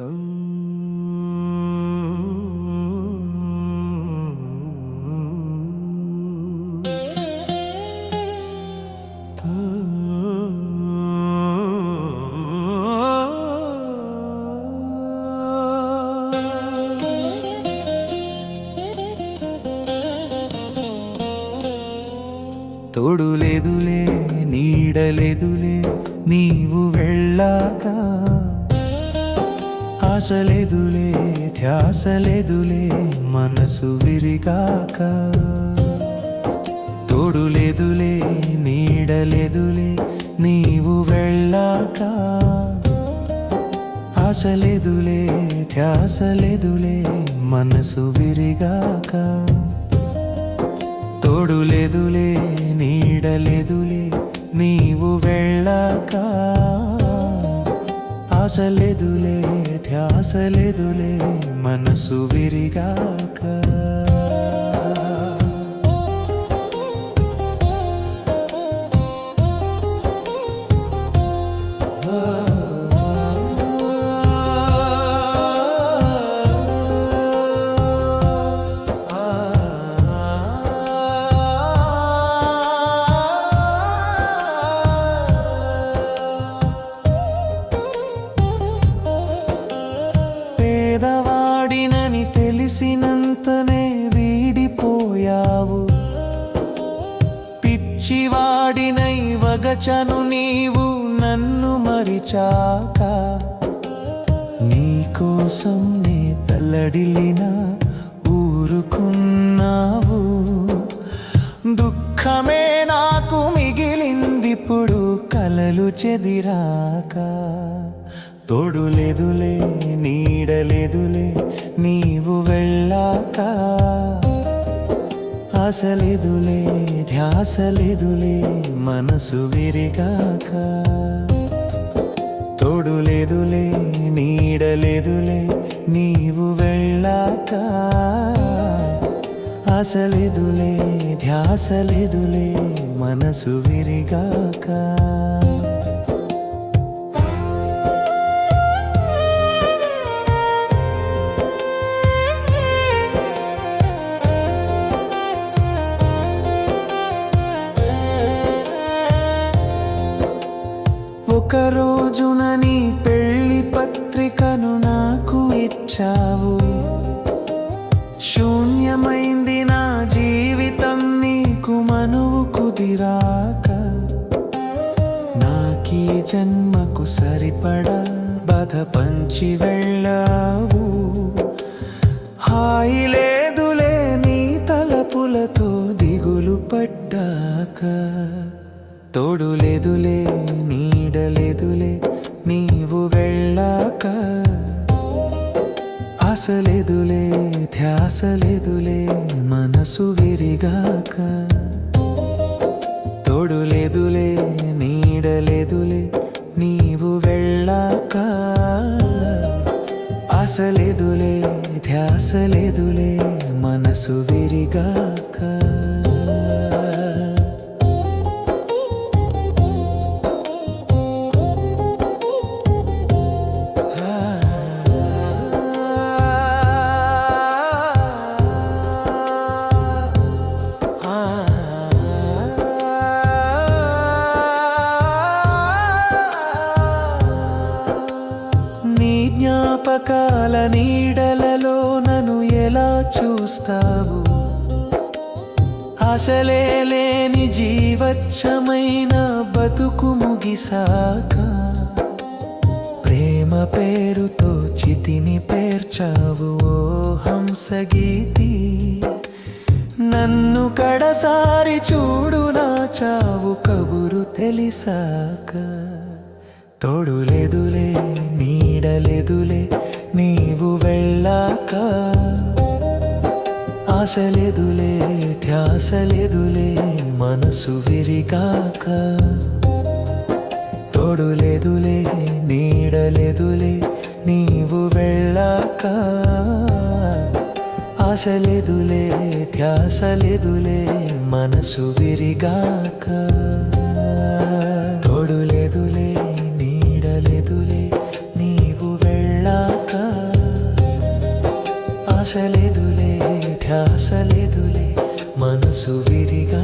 తోడు లేదులే నీడలేదులే నీవు వెళ్ళాక ఆశ ధ్యాసలేదులే మనసు విరిగాక. తోడులేదులే నీడలేదులే నీవు వెళ్ళాక. ఆశలేదులే ధ్యాసలేదులే మనసు విరిగాక. తోడులేదులే నీడలేదులే నీ ఆశ లేదులే ధ్యాస లేదులే మనసు విరిగాక. పిచ్చివాడినై వగచను నీవు నన్ను మరిచాక. నీకోసం నే తల్లడిలిన ఊరుకున్నావు. దుఃఖమే నాకు మిగిలిందిప్పుడు కలలు చెదిరాక. తోడు లేదులే నీడలేదులే నీవు వెళ్ళాక. ధ్యాసలిదులే ధ్యాసలిదులే మనసు విరిగాక. తోడులేదులే నీడలేదులే నీవు వెళ్ళాక. ఆశ ధ్యాసలిదులే మనసు విరిగాక. వచ్చావు శూన్యమైంది నా జీవితం నీకు మనువు కుదిరాక నాకీ జన్మకు సరిపడా బధ పంచి వెళ్ళావు. హాయి లేదులే నీ తలపులతో దిగులు పడ్డాక తోడు లేదులే నీడలేదులే నీవు వెళ్ళాక ఆశ లేదులే ధ్యాస లేదులే మనసు విరిగాక. తోడు లేదులే నీడలేదులే నీవు వెళ్ళాక. ఆశ లేదులే ధ్యాస లేదులే మనసు విరిగాక. జ్ఞాపకాల నీడలలో నన్ను ఎలా చూస్తావు? ఆశలే లేని జీవచ్చమైన బతుకు ముగిసాక ప్రేమ పేరుతో చితిని పేర్చావు ఓ హంసగీతి. నన్ను కడసారి చూడు నా చావు కబురు తెలిసాక. తోడు లేదులే నీడలేదులే నీవు వెళ్ళాక ఆశలేదులే ధ్యాసలేదులే మనసు విరిగాక తోడులేదులే నీడలేదులే నీవు వెళ్ళాక ఆశలేదులే ధ్యాసలేదులే మనసు విరిగాక ఆశ మనసు విరిగా